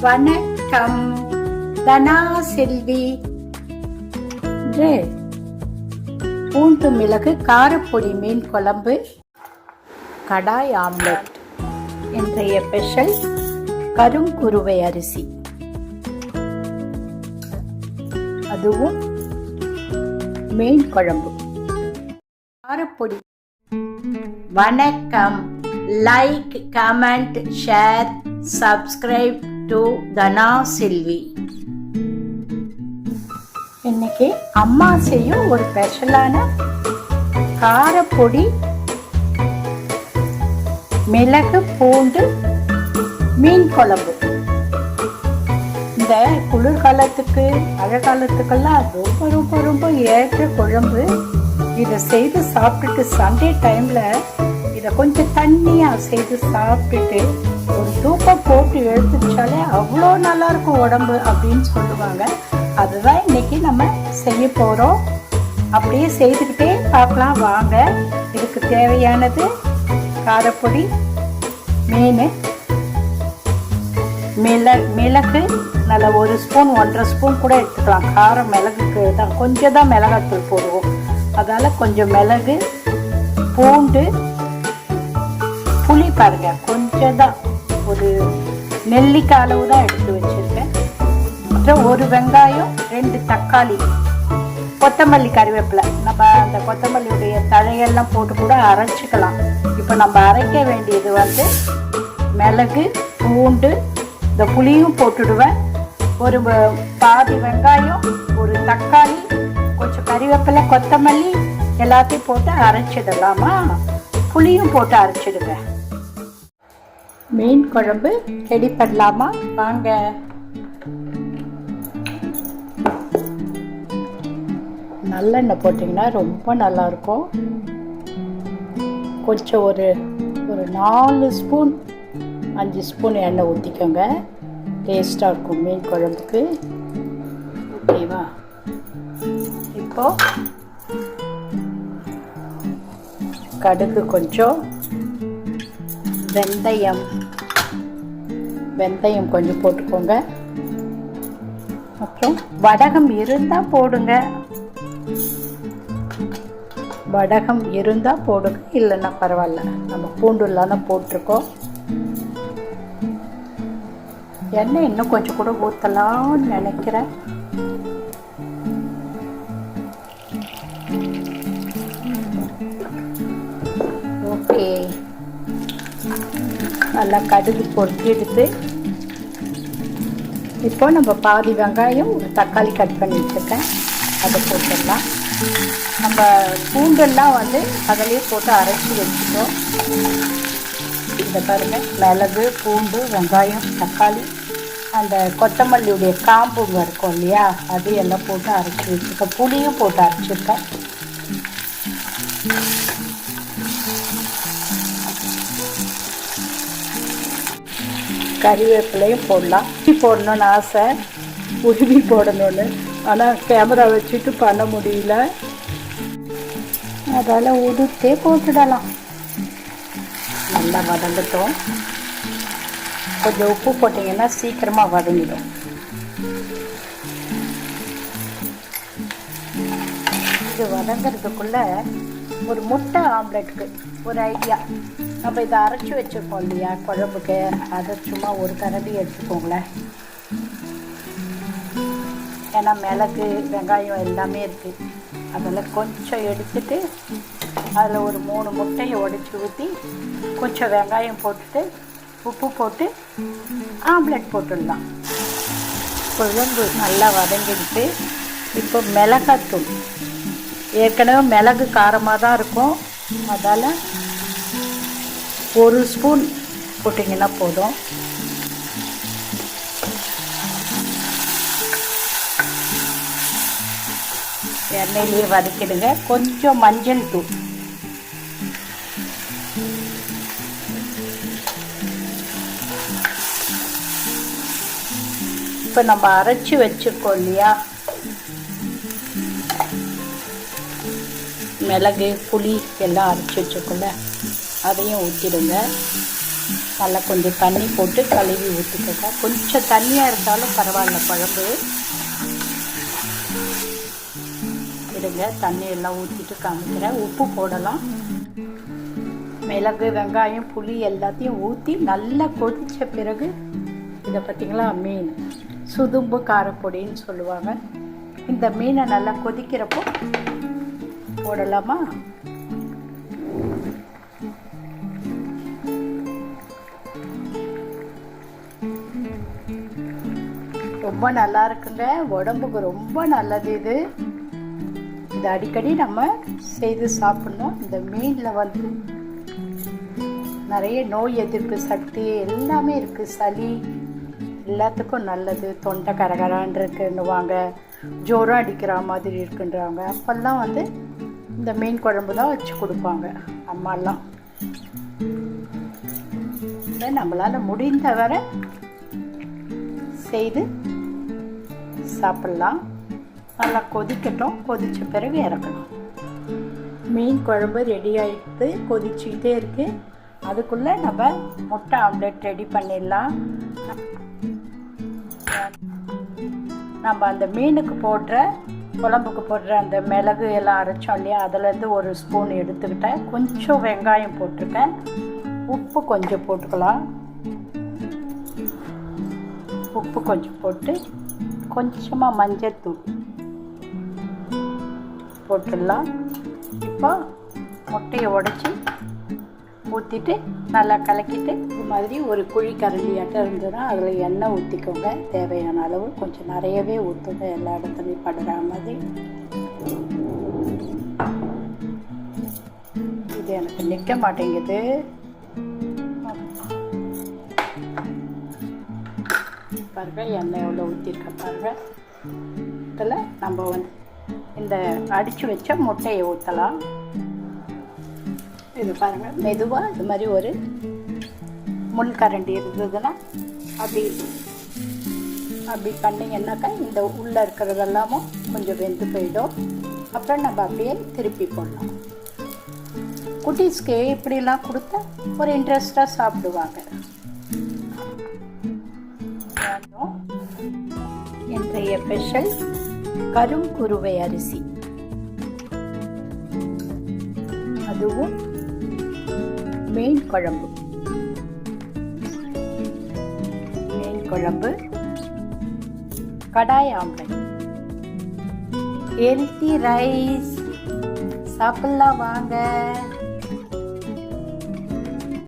வணக்கம். தனா செல்வி. பூண்டு மிளகு காரப்பொடி மீன் குழம்பு கடாய் ஆம்லெட் இன்றைய ஸ்பெஷல் கருங்குருவை அரிசி. அதுவும் மீன் குழம்பு. காரப்பொடி. வணக்கம். Like comment share subscribe to Dhana Selvi இன்னைக்கு அம்மா செய்யும் ஒரு ஸ்பெஷலான காரப்பொடி மிளகு பூண்டு மீன் குழம்பு. இந்த குளிர்காலத்துக்கு மழை காலத்துக்கெல்லாம் ரொம்ப ரொம்ப ரொம்ப ஏற்ற குழம்பு. இதை செய்து சாப்பிட்டுட்டு சண்டே டைம்ல இதை கொஞ்சம் தண்ணியாக செய்து சாப்பிட்டுட்டு ஒரு தூக்கம் போட்டு எழுத்துச்சாலே அவ்வளோ நல்லா இருக்கும் உடம்பு அப்படின்னு சொல்லுவாங்க. அதுதான் இன்னைக்கு நம்ம செய்ய போகிறோம் அப்படியே செய்துக்கிட்டே பார்க்கலாம். வாங்க இதுக்கு தேவையானது காரப்பொடி மீன் மிள மிளகு நல்ல ஒரு ஸ்பூன் ஒன்றரை ஸ்பூன் கூட எடுத்துக்கலாம். காரம் மிளகுக்கு தான் கொஞ்சம் தான் மிளகாத்தூள் போடுவோம். அதால் கொஞ்சம் மிளகு பூண்டு புளி பாருங்க. கொஞ்சம் தான் ஒரு நெல்லிக்காய் அளவு தான் எடுத்து வச்சுருக்கேன். அப்புறம் ஒரு வெங்காயம் ரெண்டு தக்காளி கொத்தமல்லி கறிவேப்பிலை. நம்ம அந்த கொத்தமல்லியுடைய தழையெல்லாம் போட்டு கூட அரைச்சிக்கலாம். இப்போ நம்ம அரைக்க வேண்டியது வந்து மிளகு பூண்டு இந்த புளியும் போட்டுடுவேன். ஒரு பாதி வெங்காயம் ஒரு தக்காளி கொஞ்சம் கறிவேப்பிலை கொத்தமல்லி எல்லாத்தையும் போட்டு அரைச்சிடலாமா? புளியும் போட்டு அரைச்சிடுவேன் மீன் குழம்பு ரெடி பண்ணலாமா? வாங்க. நல்லெண்ணெய் போட்டிங்கன்னா ரொம்ப நல்லாயிருக்கும். கொஞ்சம் ஒரு ஒரு நாலு ஸ்பூன் அஞ்சு ஸ்பூன் எண்ணெய் ஊற்றிக்கோங்க டேஸ்ட்டாக இருக்கும் மீன் குழம்புக்கு. ஓகேவா? இப்போ கடுகு கொஞ்சம் வெந்தயம். வெந்தயம் கொஞ்சம் போட்டுக்கோங்க. அப்புறம் வடகம் இருந்தால் போடுங்க. வடகம் இருந்தால் போடுங்க. இல்லைன்னா பரவாயில்ல. நம்ம பூண்டு இல்லாத போட்டிருக்கோம். எண்ணெய் இன்னும் கொஞ்சம் கூட ஊற்றலாம்னு நினைக்கிறேன். நல்லா கடுகு பொறுத்து எடுத்து இப்போ நம்ம பாதி வெங்காயம் ஒரு தக்காளி கட் பண்ணி வச்சுருக்கேன். அதை போட்டுடலாம். நம்ம பூண்டெல்லாம் வந்து அதிலே போட்டு அரைச்சி வச்சுட்டோம். இந்த பாருங்க மிளகு பூண்டு வெங்காயம் தக்காளி அந்த கொத்தமல்லியுடைய காம்புங்க இருக்கும் இல்லையா அது எல்லாம் போட்டு அரைச்சி வச்சுருக்கேன். புளியும் போட்டு அரைச்சிருக்கேன். கறிவேப்பிலையும் போடலாம். உருவி போடணும்னு ஆசை. உருவி போடணும்னு. ஆனால் கேமரா வச்சுட்டு பண்ண முடியல. அதால் உதுத்தே போட்டுடலாம். நல்லா வதங்கட்டும். கொஞ்சம் உப்பு போட்டிங்கன்னா சீக்கிரமாக வதங்கிடும். இது வதங்கிறதுக்குள்ளே ஒரு முட்டை ஆம்லெட்டுக்கு ஒரு ஐடியா நம்ம இதை அரைச்சி வச்சுருக்கோம் இல்லையா? குழம்புக்கு. அதை சும்மா ஒரு கரண்டி எடுத்துக்கோங்களேன். ஏன்னா மிளகு வெங்காயம் எல்லாமே இருக்குது அதில் கொஞ்சம் எடுத்துட்டு அதில் ஒரு மூணு முட்டையை உடைச்சி ஊற்றி கொஞ்சம் வெங்காயம் போட்டுட்டு உப்பு போட்டு ஆம்லெட் போட்டுடலாம். குழம்பு நல்லா வதங்கிடுச்சு. இப்போ மிளகாத்தூள். ஏற்கனவே மிளகு காரமாக தான் இருக்கும். அதால் ஒரு ஸ்பூன் போட்டிங்கன்னா போதும். எண்ணெயிலேயே வதக்கிடுங்க. கொஞ்சம் மஞ்சள் தூள் இப்போ நம்ம அரைச்சி வச்சுருக்கோம் இல்லையா? மிளகு புளி எல்லாம் அரைச்சி வச்சுருக்கோம்ல. அதையும் ஊற்றிடுங்க நல்லா கொஞ்சம் தண்ணி போட்டு கழுவி ஊற்றிக்கோங்க கொஞ்சம் தண்ணியாக இருந்தாலும் பரவாயில்ல குழம்பு. இருங்க தண்ணி எல்லாம் ஊற்றிட்டு காமிக்கிறேன். உப்பு போடலாம். மிளகு வெங்காயம் புளி எல்லாத்தையும் ஊற்றி நல்லா கொதித்த பிறகு இதை பார்த்திங்களா மீன். சுதும்பு காரப்பொடின்னு சொல்லுவாங்க. இந்த மீனை நல்லா கொதிக்கிறப்போ போடலாமா? ரொம்ப நல்லா இருக்குங்க. உடம்புக்கு ரொம்ப நல்லது இது. இது அடிக்கடி நம்ம செய்து சாப்பிடணும். இந்த மீனில் வந்து நிறைய நோய் எதிர்ப்பு சக்தி எல்லாமே இருக்குது சளி எல்லாத்துக்கும் நல்லது. தொண்டை கரகரான் இருக்குன்னுவாங்க ஜோரம் அடிக்கிற மாதிரி இருக்குன்றாங்க. அப்போல்லாம் வந்து இந்த மீன் குழம்பு தான் வச்சு கொடுப்பாங்க. அம்மாலாம். நம்மளால் முடிந்த வரை செய்து சாப்பிட்லாம். நல்லா கொதிக்கட்டும். கொதித்த பிறகு இறக்கணும். மீன் குழம்பு ரெடி ஆகிட்டு கொதிச்சுக்கிட்டே இருக்குது அதுக்குள்ளே நம்ம முட்டை ஆம்லெட் ரெடி பண்ணிடலாம். நம்ம அந்த மீனுக்கு போடுற குழம்புக்கு போடுற அந்த மிளகு எல்லாம் அரைச்சோம் இல்லையா? அதுலேருந்து ஒரு ஸ்பூன் எடுத்துக்கிட்டேன். கொஞ்சம் வெங்காயம் போட்டிருக்கேன். உப்பு கொஞ்சம் போட்டுக்கலாம். உப்பு கொஞ்சம் போட்டு கொஞ்சமாக மஞ்சத்தூள் போட்டுடலாம். இப்போ முட்டையை உடச்சி ஊற்றிட்டு நல்லா கலக்கிட்டு இது மாதிரி ஒரு குழி கரண்டியாட்டம் இருந்ததுன்னா அதில் எண்ணெய் ஊற்றிக்கோங்க தேவையான அளவு கொஞ்சம் நிறையவே ஊற்றுங்க எல்லா இடத்துலையும் படுற மாதிரி. இது எனக்கு நிற்க மாட்டேங்குது. பாருங்க எண்ணெய் எவ்வளோ ஊற்றிருக்க பாருங்கள் இதில் நம்ம வந்து இந்த அடித்து வச்ச முட்டையை ஊற்றலாம் இது பாருங்கள் மெதுவாக இது மாதிரி ஒரு முள் கரண்டி இருந்ததுன்னா அப்படி அப்படி பண்ணிங்கன்னாக்கா இந்த உள்ளே இருக்கிறதெல்லாமும் கொஞ்சம் வெந்து போயிடும். அப்புறம் நம்ம அப்படியே திருப்பி போடலாம். குட்டீஸ்க்கு இப்படிலாம் கொடுத்தா ஒரு இன்ட்ரெஸ்டாக சாப்பிடுவாங்க. இன்றைய ஸ்பெஷல் கருங்குருவை அரிசி. அதுவும் மீன் குழம்பு. மீன் குழம்பு கடாய் ஆம்லெட். ஹெல்த்தி ரைஸ் சாப்பிடலாம் வாங்க.